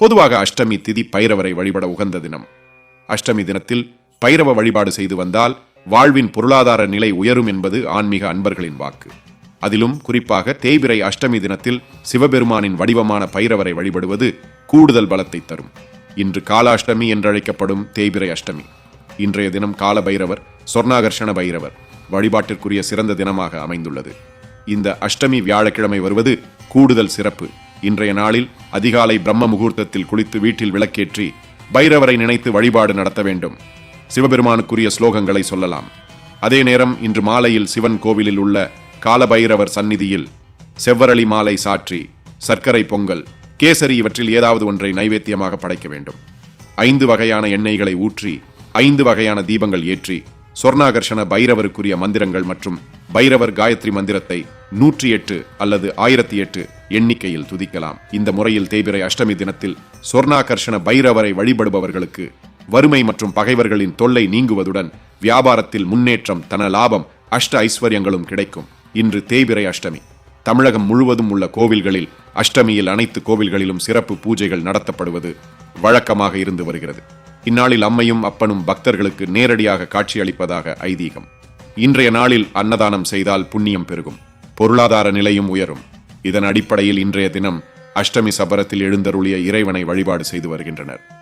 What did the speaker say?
பொதுவாக அஷ்டமி திதி பைரவரை வழிபட உகந்த தினம். அஷ்டமி தினத்தில் பைரவ வழிபாடு செய்து வந்தால் வாழ்வின் பொருளாதார நிலை உயரும் என்பது ஆன்மீக அன்பர்களின் வாக்கு. அதிலும் குறிப்பாக தேய்பிரை அஷ்டமி தினத்தில் சிவபெருமானின் வடிவமான பைரவரை வழிபடுவது கூடுதல் பலத்தை தரும். இன்று காலாஷ்டமி என்றழைக்கப்படும் தேய்பிரை அஷ்டமி. இன்றைய தினம் கால பைரவர் சொர்ணாகர்ஷண பைரவர் வழிபாட்டிற்குரிய சிறந்த தினமாக அமைந்துள்ளது. இந்த அஷ்டமி வியாழக்கிழமை வருவது கூடுதல் சிறப்பு. இன்றைய நாளில் அதிகாலை பிரம்ம முகூர்த்தத்தில் குளித்து வீட்டில் விளக்கேற்றி பைரவரை நினைத்து வழிபாடு நடத்த வேண்டும். சிவபெருமானுக்குரிய ஸ்லோகங்களை சொல்லலாம். அதே நேரம் இன்று மாலையில் சிவன் கோவிலில் உள்ள காலபைரவர் சந்நிதியில் செவ்வரளி மாலை சாற்றி சர்க்கரை பொங்கல் கேசரி இவற்றில் ஏதாவது ஒன்றை நைவேத்தியமாக படைக்க வேண்டும். ஐந்து வகையான எண்ணெய்களை ஊற்றி ஐந்து வகையான தீபங்கள் ஏற்றி சொர்ணாகர்ஷண பைரவருக்குரிய மந்திரங்கள் மற்றும் பைரவர் காயத்ரி மந்திரத்தை நூற்றி எட்டு அல்லது ஆயிரத்தி எட்டு எண்ணிக்கையில் துதிக்கலாம். இந்த முறையில் தேய்பிறை அஷ்டமி தினத்தில் சொர்ணாகர்ஷண பைரவரை வழிபடுபவர்களுக்கு வறுமை மற்றும் பகைவர்களின் தொல்லை நீங்குவதுடன் வியாபாரத்தில் முன்னேற்றம் தன லாபம் அஷ்ட ஐஸ்வர்யங்களும் கிடைக்கும். இன்று தேய்பிறை அஷ்டமி. தமிழகம் முழுவதும் உள்ள கோவில்களில் அஷ்டமியில் அனைத்து கோவில்களிலும் சிறப்பு பூஜைகள் நடத்தப்படுவது வழக்கமாக இருந்து வருகிறது. இந்நாளில் அம்மையும் அப்பனும் பக்தர்களுக்கு நேரடியாக காட்சியளிப்பதாக ஐதீகம். இன்றைய நாளில் அன்னதானம் செய்தால் புண்ணியம் பெருகும். பொருளாதார நிலையும் உயரும். இதன் அடிப்படையில் இன்றைய தினம் அஷ்டமி சபரத்தில் எழுந்தருளிய இறைவனை வழிபாடு செய்து வருகின்றனர்.